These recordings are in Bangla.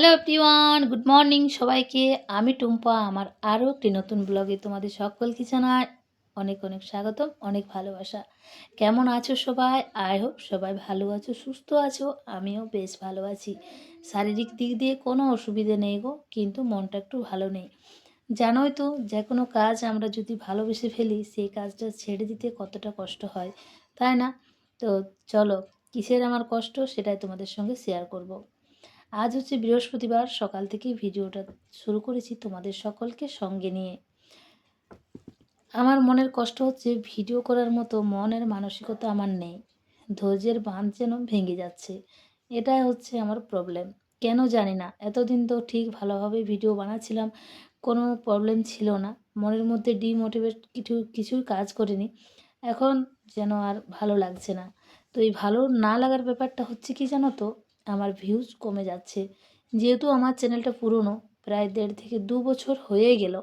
হ্যালো এভরিওয়ান গুড মর্নিং সবাইকে। আমি টুম্পা, আমার আরও একটি নতুন ব্লগে তোমাদের সকলকে জানাই অনেক অনেক স্বাগতম, অনেক ভালোবাসা। কেমন আছো সবাই? আই হোপ সবাই ভালো আছো, সুস্থ আছো, আমিও বেশ ভালো আছি। শারীরিক দিক দিয়ে কোনো অসুবিধে নেই গো, কিন্তু মনটা একটু ভালো নেই। জানোই তো যে কোনো কাজ আমরা যদি ভালোবেসে ফেলি, সেই কাজটা ছেড়ে দিতে কতটা কষ্ট হয়, তাই না? তো চলো, কিসের আমার কষ্ট সেটাই তোমাদের সঙ্গে শেয়ার করব। আজ হচ্ছে বৃহস্পতিবার, সকাল থেকেই ভিডিওটা শুরু করেছি তোমাদের সকলকে সঙ্গে নিয়ে। আমার মনের কষ্ট হচ্ছে ভিডিও করার মতো মনের মানসিকতা আমার নেই। ধৈর্যের বাঁধ যেন ভেঙে যাচ্ছে। এটাই হচ্ছে আমার প্রবলেম কেন জানি না, এতদিন তো ঠিক ভালোভাবে ভিডিও বানাচ্ছিলাম, কোনো প্রবলেম ছিল না। মনের মধ্যে ডিমোটিভেট কিছু, কিছুই কাজ করিনি। এখন যেন আর ভালো লাগছে না। তো এই ভালো না লাগার ব্যাপারটা হচ্ছে কি জানো তো আমার ভিউজ কমে যাচ্ছে। যেহেতু আমার চ্যানেলটা পুরনো, প্রায় দেড় থেকে দু বছর হয়ে গেল।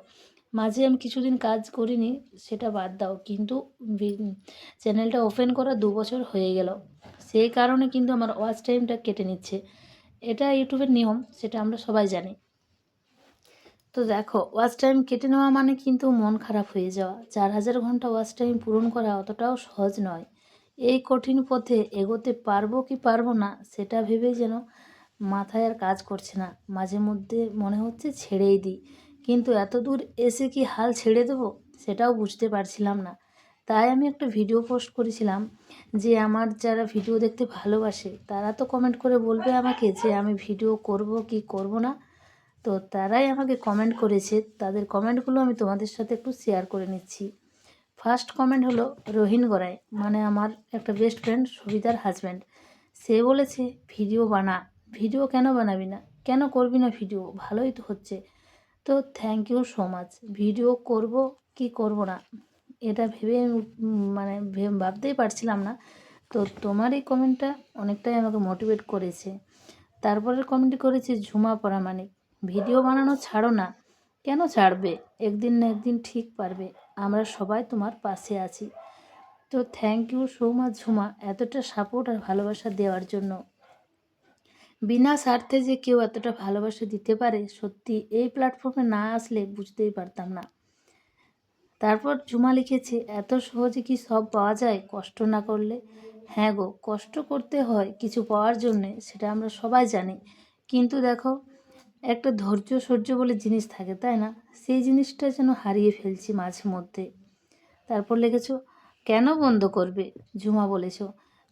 মাঝে আমি কিছুদিন কাজ করিনি, সেটা বাদ দাও। কিন্তু চ্যানেলটা ওপেন করা দু বছর হয়ে গেল। সেই কারণে কিন্তু আমার ওয়াচ টাইমটা কেটে নিচ্ছে। এটা ইউটিউবের নিয়ম, সেটা আমরা সবাই জানি। তো দেখো ওয়াচ টাইম কেটে নেওয়া মানে কিন্তু মন খারাপ হয়ে যাওয়া। চার হাজার ঘণ্টা ওয়াচ টাইম পূরণ করা অতটাও সহজ নয়। এই কঠিন পথে এগোতে পারব কি পারব না, সেটা ভেবেই যেন মাথায় আর কাজ করছে না। মাঝে মধ্যে মনে হচ্ছে ছেড়েই দিই। কিন্তু এত দূর এসে কি হাল ছেড়ে দেবো, সেটাও বুঝতে পারছিলাম না। তাই আমি একটা ভিডিও পোস্ট করেছিলাম যে, আমার যারা ভিডিও দেখতে ভালোবাসে, তারা তো কমেন্ট করে বলবে আমাকে যে, আমি ভিডিও করব কি করব না? তো তারাই আমাকে কমেন্ট করেছে। তাদের কমেন্টগুলো আমি তোমাদের সাথে একটু শেয়ার করে নিচ্ছি। ফার্স্ট কমেন্ট হলো রোহিন গড়াই মানে আমার একটা বেস্ট ফ্রেন্ড সবিতার হাজব্যান্ড সে বলেছে, ভিডিও বানা, ভিডিও কেন বানাবি না? কেন করবি না ভিডিও? ভালোই তো হচ্ছে। তো thank you so much video করব কি করব না? এটা ভেবে মানে ভাবতেই পারছিলাম না। তো তোমার এই কমেন্টটা অনেকটাই আমাকে মোটিভেট করেছে। তারপরের কমেন্টটি করেছে, ঝুমা পরামানিক। ভিডিও বানানো ছাড়ো না। কেন ছাড়বে? একদিন না একদিন ঠিক পারবে। আমরা সবাই তোমার পাশে আছি। তো thank you so much Jhuma, এতটা সাপোর্ট আর ভালোবাসা দেওয়ার জন্য। বিনা স্বার্থে যে কেউ এতটা ভালোবাসা দিতে পারে, সত্যি এই প্ল্যাটফর্মে না আসলে বুঝতেই পারতাম না। তারপর ঝুমা লিখেছে, এত সহজে কি সব পাওয়া যায় কষ্ট না করলে? হ্যাঁ গো, কষ্ট করতে হয় কিছু পাওয়ার জন্যে, সেটা আমরা সবাই জানি। কিন্তু দেখো একটা ধৈর্য সহ্য বলে জিনিস থাকে, তাই না? সেই জিনিসটা যেন হারিয়ে ফেলছি মাঝে মধ্যে। তারপর লিখেছ কেন বন্ধ করবে? ঝুমা বলেছ।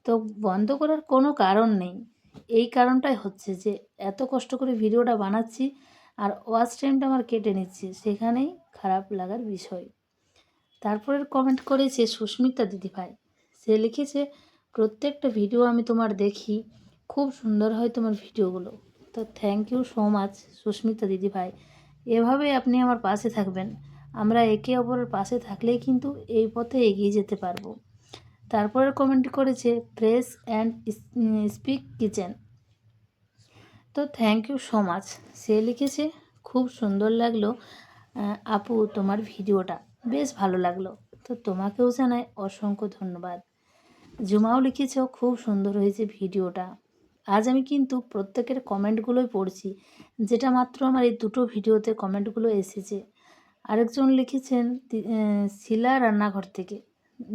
তো বন্ধ করার কোনো কারণ নেই। এই কারণটাই হচ্ছে যে, এত কষ্ট করে ভিডিওটা বানাচ্ছি আর ওয়াচ টাইমটা আমার কেটে নিচ্ছে, সেখানেই খারাপ লাগার বিষয়। তারপরের কমেন্ট করেছে সুস্মিতা দিদিভাই সে লিখেছে, প্রত্যেকটা ভিডিও আমি তোমার দেখি, খুব সুন্দর হয় তোমার ভিডিওগুলো। তো thank you so much Susmita দিদিভাই এভাবে আপনি আমার পাশে থাকবেন। আমরা একে অপরের পাশে থাকলেই কিন্তু এই পথে এগিয়ে যেতে পারব। তারপরের কমেন্ট করেছে ফ্রেশ অ্যান্ড স্পিক কিচেন তো থ্যাংক ইউ সো মাচ সে লিখেছে, খুব সুন্দর লাগল আপু তোমার ভিডিওটা। বেশ ভালো লাগল। তো তোমাকেও জানাই অসংখ্য ধন্যবাদ। জুমাও লিখেছ, খুব সুন্দর হয়েছে ভিডিওটা। আজ আমি কিন্তু প্রত্যেকের কমেন্টগুলোই পড়ছি, যেটা মাত্র আমার এই দুটো ভিডিওতে কমেন্টগুলো এসেছে। আরেকজন লিখেছেন শিলা রান্নাঘর থেকে।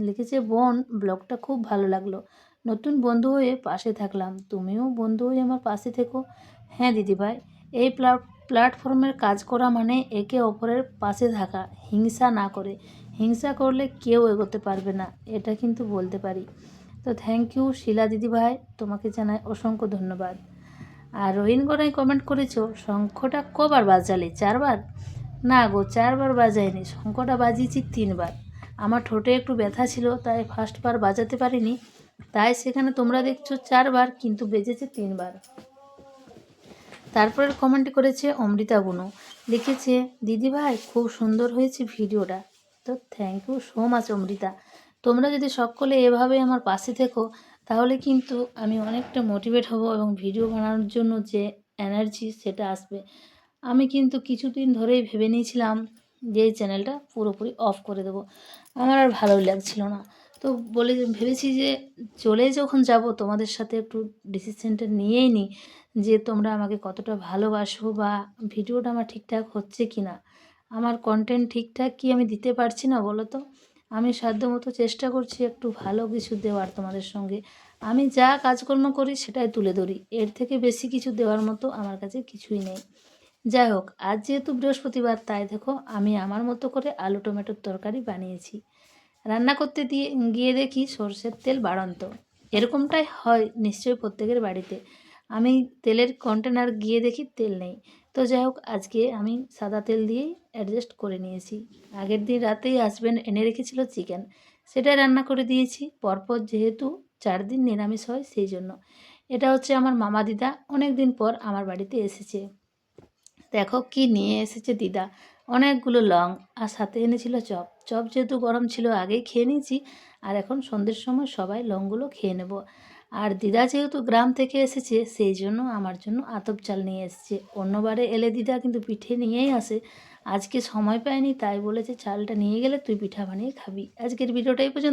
লিখেছে, বোন, ব্লগটা খুব ভালো লাগল। নতুন বন্ধু হয়ে পাশে থাকলাম। তুমিও বন্ধু হয়ে আমার পাশে থেকো। হ্যাঁ দিদিভাই, এই প্ল্যাটফর্মের কাজ করা মানে একে অপরের পাশে থাকা, হিংসা না করে। হিংসা করলে কেউ এগোতে পারবে না, এটা কিন্তু বলতে পারি। তো থ্যাংক ইউ শিলা দিদিভাই তোমাকে জানাই অসংখ্য ধন্যবাদ। আর রোহিন গড়াই কমেন্ট করেছ, শঙ্খটা কবার বাজালে? চারবার? না গো, চারবার বাজায়নি, শঙ্খটা বাজিয়েছি তিনবার। আমার ঠোঁটে একটু ব্যথা ছিল, তাই ফার্স্টবার বাজাতে পারিনি। তাই সেখানে তোমরা দেখছ চারবার, কিন্তু বেজেছে তিনবার। তারপরের কমেন্ট করেছে অমৃতা বুনু। লিখেছে দিদিভাই খুব সুন্দর হয়েছে ভিডিওটা। তো thank you so much Amrita. তোমরা যদি সকলে এভাবে আমার পাশে থেকো, তাহলে কিন্তু আমি অনেকটা মোটিভেট হব এবং ভিডিও বানানোর জন্য যে এনার্জি সেটা আসবে। আমি কিন্তু কিছুদিন ধরেই ভেবে নিয়েছিলাম যে এই চ্যানেলটা পুরোপুরি অফ করে দেবো। আমার আর ভালো লাগছিল না। তো বলে ভেবেছি যে চলে যখন যাব, তোমাদের সাথে একটু ডিসিশনটা নিয়েই নিই যে তোমরা আমাকে কতটা ভালোবাসো বা ভিডিওটা আমার ঠিকঠাক হচ্ছে কি না আমার কন্টেন্ট ঠিকঠাক কি আমি দিতে পারছি না বলো তো? আমি সাধ্যমতো চেষ্টা করছি একটু ভালো কিছু দেওয়ার তোমাদের সঙ্গে। আমি যা কাজকর্ম করি সেটাই তুলে ধরি। এর থেকে বেশি কিছু দেওয়ার মতো আমার কাছে কিছুই নেই। যাই হোক, আজ যেহেতু বৃহস্পতিবার, তাই দেখো আমি আমার মতো করে আলু টমেটোর তরকারি বানিয়েছি। রান্না করতে দিয়ে গিয়ে দেখি সর্ষের তেল বাড়ন্ত। এরকমটাই হয় নিশ্চয়ই প্রত্যেকের বাড়িতে। আমি তেলের কন্টেনার গিয়ে দেখি তেল নেই। তো যাই হোক, আজকে আমি সাদা তেল দিয়েই অ্যাডজাস্ট করে নিয়েছি। আগের দিন রাতেই হাজব্যান্ড এনে রেখেছিল চিকেন সেটাই রান্না করে দিয়েছি। পরপর যেহেতু চার দিন নিরামিষ হয়, সেই জন্য। এটা হচ্ছে আমার মামা দিদা অনেক দিন পর আমার বাড়িতে এসেছে। দেখো কি নিয়ে এসেছে দিদা। অনেকগুলো লং আর সাথে এনেছিল চপ। চপ যেহেতু গরম ছিল, আগেই খেয়ে নিয়েছি। আর এখন সন্ধ্যের সময় সবাই লংগুলো খেয়ে নেব। আর দিদা যেহেতু গ্রাম থেকে এসেছে, সেই জন্য আমার জন্য আতপ চাল নিয়ে এসেছে। অন্যবারে এলে দিদা কিন্তু পিঠে নিয়েই আসে। আজকে সময় পায়নি তাই বলেছে, চালটা নিয়ে গেলে তুই পিঠা বানিয়ে খাবি। আজকের ভিডিওটাই পর্যন্ত।